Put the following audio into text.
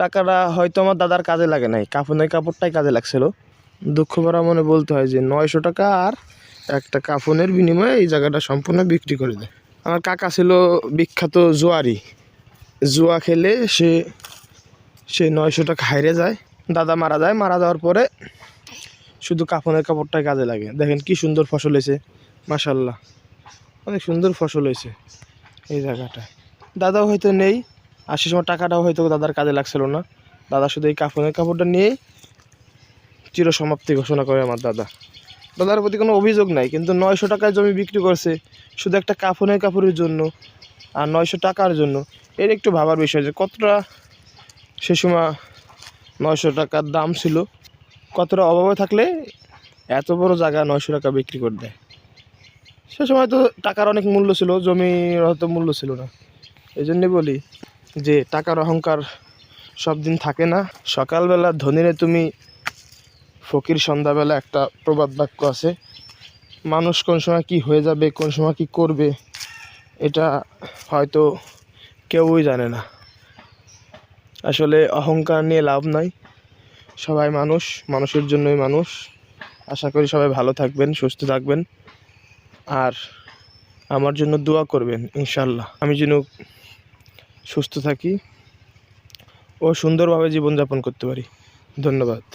টাকাটা হয়তো আমার দাদার কাজে লাগে নাই, কাফনের কাপড়টাই কাজে লাগছিল। দুঃখ ভরা মনে বলতে হয় যে নয়শো টাকা আর একটা কাফনের বিনিময়ে এই জায়গাটা সম্পূর্ণ বিক্রি করে দেয়। আমার কাকা ছিল বিখ্যাত জোয়ারি। জুয়া খেলে সে সে নয়শো টাকা হাইরে যায়, দাদা মারা যায়, মারা যাওয়ার পরে শুধু কাফনের কাপড়টাই কাজে লাগে। দেখেন কি সুন্দর ফসল হয়েছে মাসাল্লাহ অনেক সুন্দর ফসল হয়েছে এই জায়গাটায়। দাদাও হয়তো নেই আর সে সময় টাকাটাও হয়তো দাদার কাজে লাগছিল না। দাদা শুধু এই কাফনের কাপড়টা নিয়েই চিরসমাপ্তি ঘোষণা করে আমার দাদা। দাদার প্রতি কোনো অভিযোগ নাই, কিন্তু নয়শো টাকায় জমি বিক্রি করছে শুধু একটা কাফনের কাপড়ের জন্য আর নয়শো টাকার জন্য। এর একটু ভাবার বিষয় যে কতটা সে সময় নয়শো টাকার দাম ছিল, কতটা অভাবে থাকলে এত বড় জায়গা নয়শো টাকা বিক্রি করে দেয়। সে সময় তো টাকার অনেক মূল্য ছিল, জমির হয়তো মূল্য ছিল না। এই জন্যে বলি যে টাকার অহংকার সব দিন থাকে না। সকালবেলা ধনীরে তুমি ফকির, সন্ধ্যাবেলা একটা প্রবাদ বাক্য আছে, মানুষ কোন সময় কি হয়ে যাবে, কোন সময় কি করবে, এটা হয়তো কেউই জানে না। আসলে অহংকার নিয়ে লাভ নাই। সবাই মানুষ, মানুষের জন্যই মানুষ। আশা করি সবাই ভালো থাকবেন, সুস্থ থাকবেন। আর আমার জন্য দোয়া করবেন, ইনশাল্লাহ। আমি যেন সুস্থ থাকি ও সুন্দরভাবে জীবনযাপন করতে পারি। ধন্যবাদ।